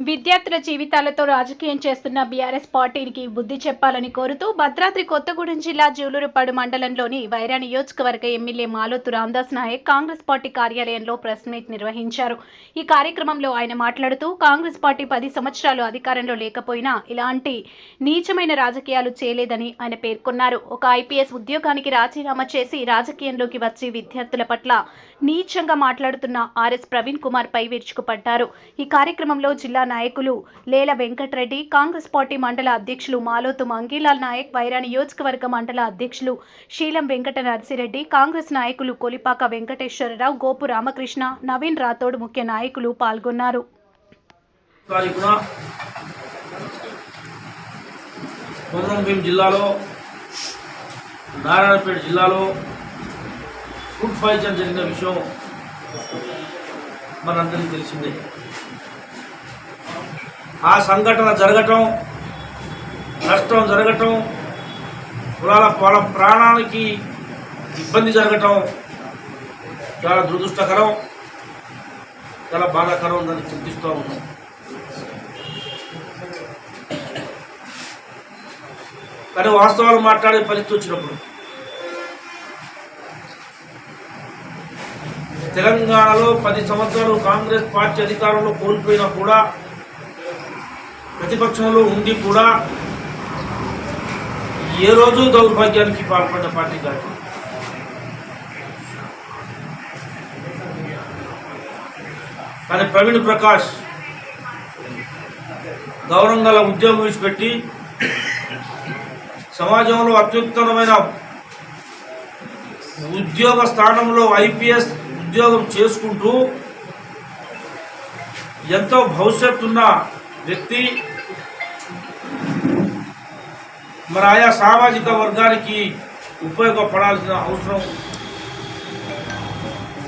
విద్యార్థుల జీవితాలతో రాజకీయం చేస్తున్న బీఆర్ఎస్ పార్టీకి బుద్ధి చెప్పాలని కోరుతూ భద్రాద్రి కొత్తగూడెం జిల్లా జూలూరుపాడు మండలంలోని వైరా నియోజకవర్గ MLA Maloth Ramdas Naik Congress party కార్యాలయంలో ప్రెస్ మీట్ నిర్వహించారు. ఈ కార్యక్రమంలో ఆయన మాట్లాడుతూ కాంగ్రెస్ పార్టీ పది సంవత్సరాలు అధికారంలో లేకపోయినా ఇలాంటి నీచమైన రాజకీయాలు చేయలేదని ఆయన పేర్కొన్నారు. ఒక ఐపీఎస్ ఉద్యోగానికి రాజీనామా చేసి రాజకీయంలోకి వచ్చి విద్యార్థుల పట్ల నీచంగా మాట్లాడుతున్న ఆర్ఎస్ ప్రవీణ్ కుమార్ పై విరుచుకుపడ్డారు. ఈ కార్యక్రమంలో జిల్లా నాయకులు లేల వెంకటరెడ్డి కాంగ్రెస్ పార్టీ మండల అధ్యక్షులు మాలోతు మంగీలాల్ నాయక్ వైరా నియోజకవర్గ మండల అధ్యక్షులు శీలం వెంకట నర్సిరెడ్డి కాంగ్రెస్ నాయకులు కొలిపాక వెంకటేశ్వరరావు గోపు రామకృష్ణ నవీన్ రాథోడ్ ముఖ్య నాయకులు పాల్గొన్నారు. కొమరంభీం జిల్లాలో నారాయణపేట జిల్లాలో ఫుడ్ పాయిజన్ జరిగిన విషయం మనందరికీ తెలిసిందే. ఆ సంఘటన జరగటం నష్టం జరగటం కులాల వాళ్ళ ప్రాణానికి ఇబ్బంది జరగటం చాలా దురదృష్టకరం చాలా బాధాకరం దాన్ని చింతిస్తూ ఉన్నాం. కానీ వాస్తవాలు మాట్లాడే పరిస్థితి వచ్చినప్పుడు తెలంగాణలో పది సంవత్సరాలు కాంగ్రెస్ పార్టీ అధికారంలో కోల్పోయినా కూడా ప్రతిపక్షంలో ఉండి కూడా ఏ రోజు దౌర్భాగ్యానికి పాల్పడిన పార్టీ కాదు. కానీ ప్రవీణ్ ప్రకాష్ గౌరవం గల ఉద్యోగం విడిచిపెట్టి సమాజంలో అత్యుత్తమమైన ఉద్యోగ స్థానంలో ఐపీఎస్ ఉద్యోగం చేసుకుంటూ ఎంతో భవిష్యత్తున్న వ్యక్తి మరి ఆయా సామాజిక వర్గానికి ఉపయోగపడాల్సిన అవసరం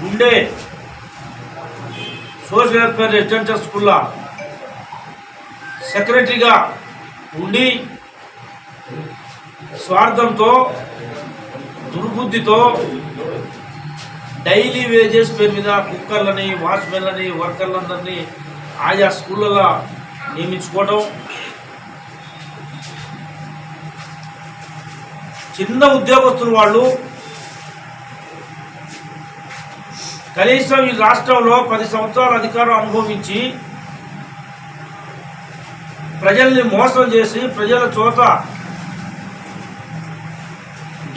ఉండే సోషల్ వెల్ఫేర్ రెసిడెన్షియల్ స్కూల్లో సెక్రటరీగా ఉండి స్వార్థంతో దుర్బుద్ధితో డైలీ వేజెస్ పేరు మీద కుక్కర్లని వాచ్మెన్లని వర్కర్లందరినీ ఆయా స్కూళ్ళలో నియమించుకోవటం చిన్న ఉద్యోగస్తులు వాళ్ళు. కనీసం ఈ రాష్ట్రంలో పది సంవత్సరాల అధికారం అనుభవించి ప్రజల్ని మోసం చేసి ప్రజల చోట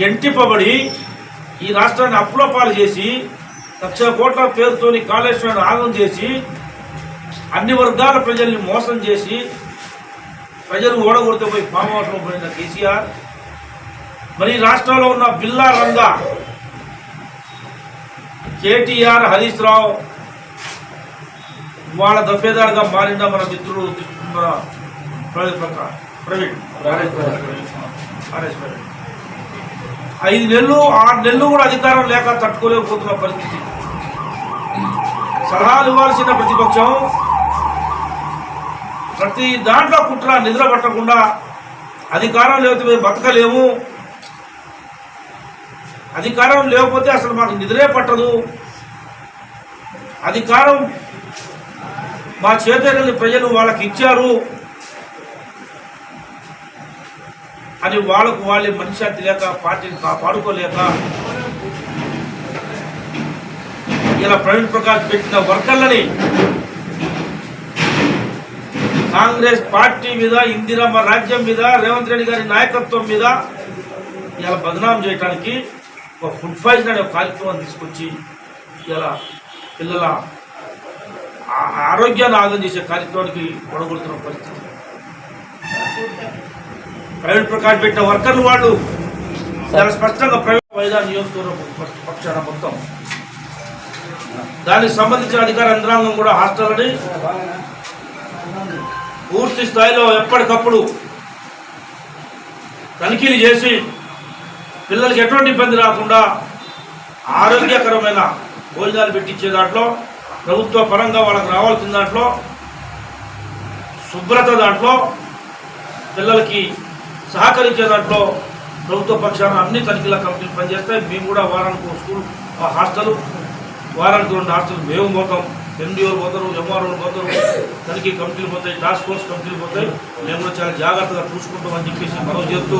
గెంటిపబడి ఈ రాష్ట్రాన్ని అప్పులపాలు చేసి లక్ష కోట్ల పేరుతోని కాళేశ్వరాన్ని ఆగం చేసి అన్ని వర్గాల ప్రజల్ని మోసం చేసి ప్రజలు ఓడగొడితే పోయి ఫామ్ హౌస్లో పోయిన కేసీఆర్. మరి రాష్ట్రంలో ఉన్న బిల్లా రంగా కేటీఆర్ హరీష్ రావు వాళ్ళ దఫేదారుగా మారిన మన మిత్రుడు ప్రకారం ప్రవీణ్? ప్రవీణ్. ఐదు నెలలు ఆరు నెలలు కూడా అధికారం లేక తట్టుకోలేకపోతున్న పరిస్థితి. సలహాలు ఇవ్వాల్సిన ప్రతిపక్షం ప్రతి దాంట్లో కుట్ర నిద్ర పట్టకుండా అధికారం లేకపోతే మేము బతకలేము. అధికారం లేకపోతే అసలు మాకు నిద్రే పట్టదు. అధికారం మా చేతులని ప్రజలు వాళ్ళకి ఇచ్చారు. అని వాళ్ళకు వాళ్ళ మనశ్శాంతి లేక పార్టీని కాపాడుకోలేక ఇలా ప్రవీణ్ ప్రకాష్ పెట్టిన వర్కర్లని కాంగ్రెస్ పార్టీ మీద ఇందిరమ్మ రాజ్యం మీద రేవంత్ రెడ్డి గారి నాయకత్వం మీద ఇలా బదనాం చేయడానికి ఒక ఫుడ్ పాయిజన్ అనే ఒక కార్యక్రమం తీసుకొచ్చి ఇలా పిల్లల ఆరోగ్యాన్ని ఆగం చేసే కార్యక్రమానికి పొడగొడుతున్న పరిస్థితి. ప్రైవేట్ ప్రకాష్ పెట్టిన వర్కర్లు వాళ్ళు చాలా స్పష్టంగా ప్రైవేట్ వైదా నియోజకవర్గం పక్ష- పక్షాన మొత్తం. దానికి సంబంధించిన అధికార యంత్రాంగం కూడా హాస్టల్ని పూర్తి స్థాయిలో ఎప్పటికప్పుడు తనిఖీలు చేసి పిల్లలకి ఎటువంటి ఇబ్బంది రాకుండా ఆరోగ్యకరమైన భోజనాలు పెట్టించే దాంట్లో ప్రభుత్వ పరంగా వాళ్ళకి రావాల్సిన దాంట్లో శుభ్రత దాంట్లో పిల్లలకి సహకరించే దాంట్లో ప్రభుత్వ పక్షాన అన్ని తనిఖీల కంపెనీలు పనిచేస్తాయి. మేము కూడా వారానికి స్కూల్ ఆ హాస్టల్ వారానికి రెండు హాస్టల్. మేము పోతాం ఎండిఓలు పోతారు ఎంఆర్ఓలు పోతారు తనిఖీ కంపెనీలు పోతాయి టాస్క్ ఫోర్స్ కంపెనీలు పోతాయి. మేము కూడా చాలా జాగ్రత్తగా చూసుకుంటామని చెప్పేసి మనం చెప్తూ